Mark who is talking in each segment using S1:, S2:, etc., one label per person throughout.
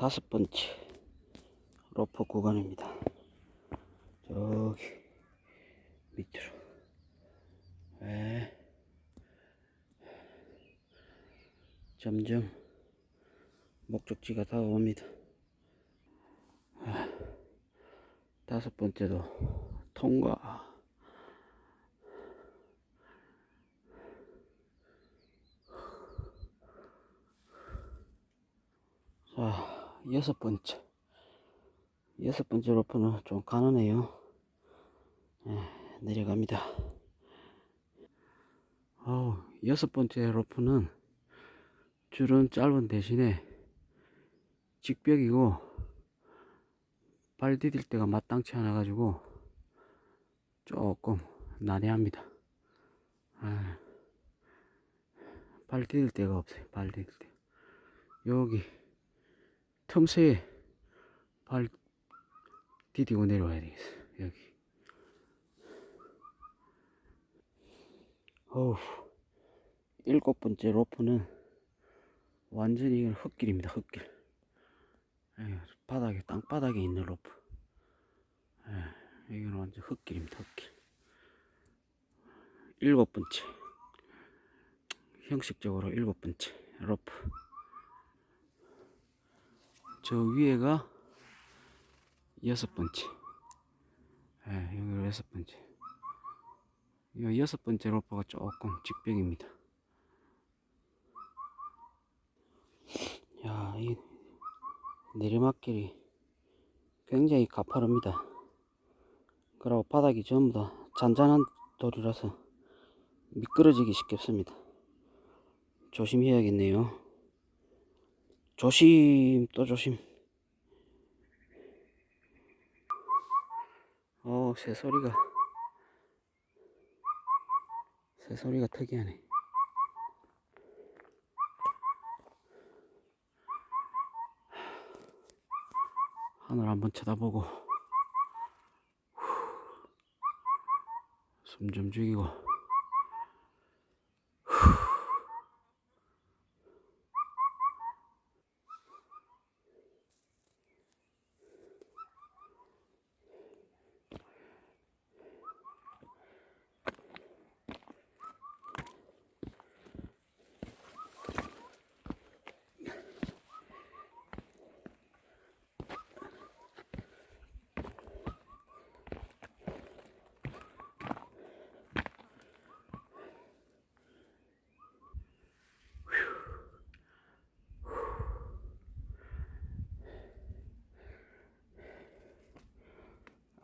S1: 다섯 번째 로프 구간입니다. 저기 밑으로. 네. 점점 목적지가 다가옵니다. 아, 다섯 번째도 통과. 자, 여섯 번째. 여섯 번째 로프는 좀 가난해요. 예, 내려갑니다. 어우, 여섯 번째 로프는 줄은 짧은 대신에 직벽이고 발 디딜 때가 마땅치 않아 가지고 조금 난해합니다. 아, 발 디딜 데가 없어요. 발 디딜 때. 여기 틈새에 발 디디고 내려와야 되겠어. 여기. 어우, 일곱 번째 로프는 완전히 흙길입니다. 흙길. 예, 바닥에 땅바닥에 있는 로프. 예, 이건 완전 흙길입니다. 흙길. 일곱 번째. 형식적으로 일곱 번째 로프. 저 위에가 여섯 번째. 예, 여기 여섯 번째. 이 여섯 번째 로퍼가 조금 직벽입니다. 야, 이 내리막길이 굉장히 가파릅니다. 그리고 바닥이 전부 다 잔잔한 돌이라서 미끄러지기 쉽겠습니다. 조심해야겠네요. 조심, 또 조심. 어, 새소리가. 새소리가 특이하네. 하늘 한번 쳐다보고 숨 좀 죽이고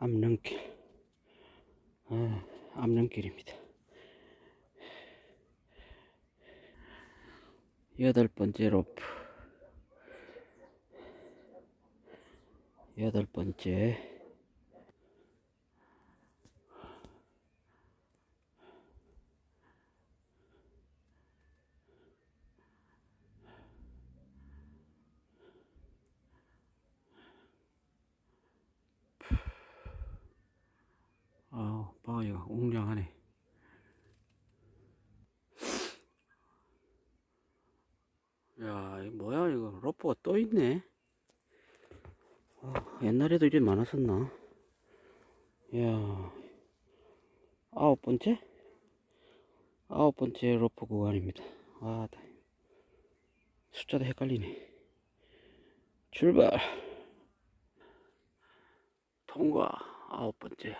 S1: 암릉길. 아, 암릉길입니다. 여덟 번째 로프. 여덟 번째 아우 바위가 웅장하네. 야 이거 뭐야 이거? 로프가 또 있네. 아, 옛날에도 이리 많았었나? 야 아홉 번째? 아홉 번째 로프 구간입니다. 아 다- 숫자도 헷갈리네. 출발! 통과! 아홉 번째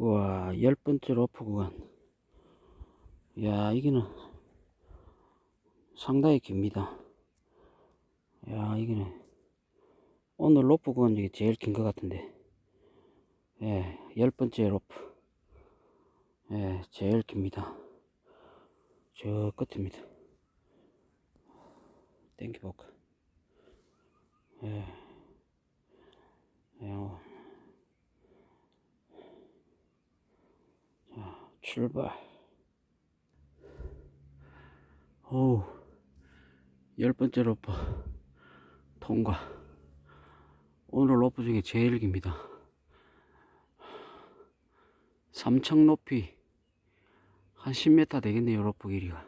S1: 우와, 열 번째 로프 구간. 야, 이거는 상당히 깁니다. 야, 이거는 오늘 로프 구간 중에 제일 긴 것 같은데. 예, 열 번째 로프. 예, 제일 깁니다. 저 끝입니다. 땡겨볼까. 예. 예, 어. 출발. 오, 열 번째 로프 통과. 오늘 로프 중에 제일 깁니다. 3층 높이 한 10m 되겠네요, 로프 길이가.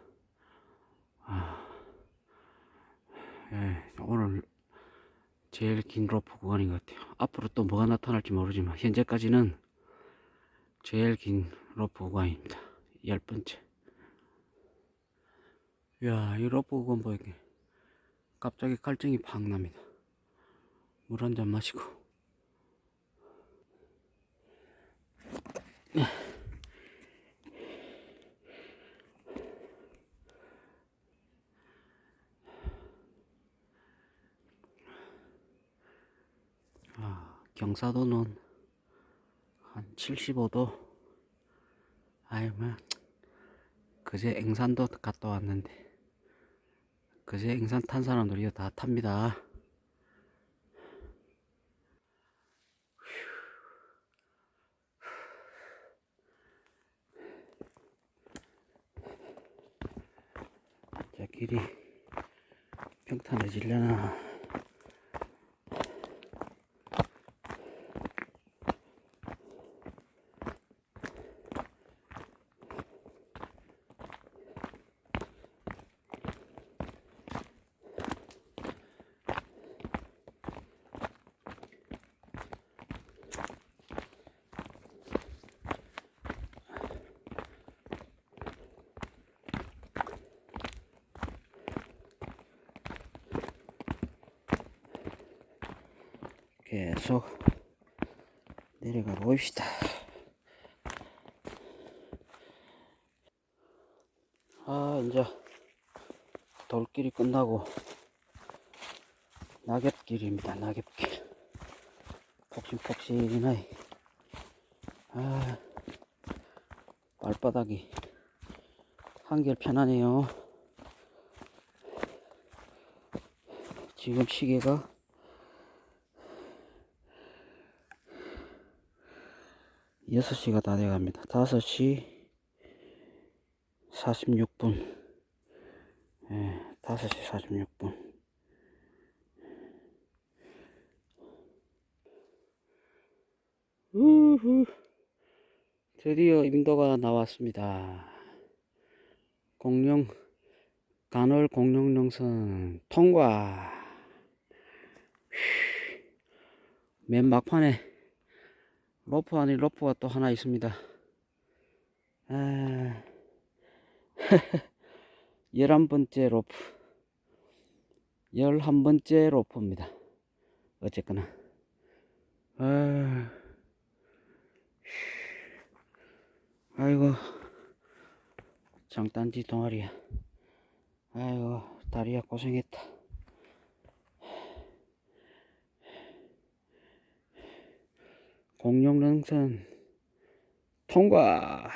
S1: 예, 오늘 제일 긴 로프 구간인 것 같아요. 앞으로 또 뭐가 나타날지 모르지만 현재까지는 제일 긴 로프 구간입니다. 열 번째. 이야, 이 로프 구간 보이게 갑자기 갈증이 팍 납니다. 물 한 잔 마시고. 아, 경사도는 한 75도. 아유, 뭐, 그제 앵산도 갔다 왔는데, 그제 앵산 탄 사람들이 다 탑니다. 자, 길이 평탄해지려나. 계속 내려가 봅시다. 아, 이제 돌길이 끝나고 낙엽길입니다. 낙엽길. 폭신폭신하이. 아, 발바닥이 한결 편하네요. 지금 시계가 6시가 다 돼갑니다. 5시 46분. 예, 5시 46분. 우후. 드디어 임도가 나왔습니다. 공룡, 간월 공룡령선 통과. 휴. 맨 막판에 로프 아닌 로프가 또 하나 있습니다. 아, 열한 번째 로프. 열한 번째 로프입니다. 어쨌거나. 아, 아이고, 장단지 동아리야. 아이고, 다리야 고생했다. 공룡능선 통과.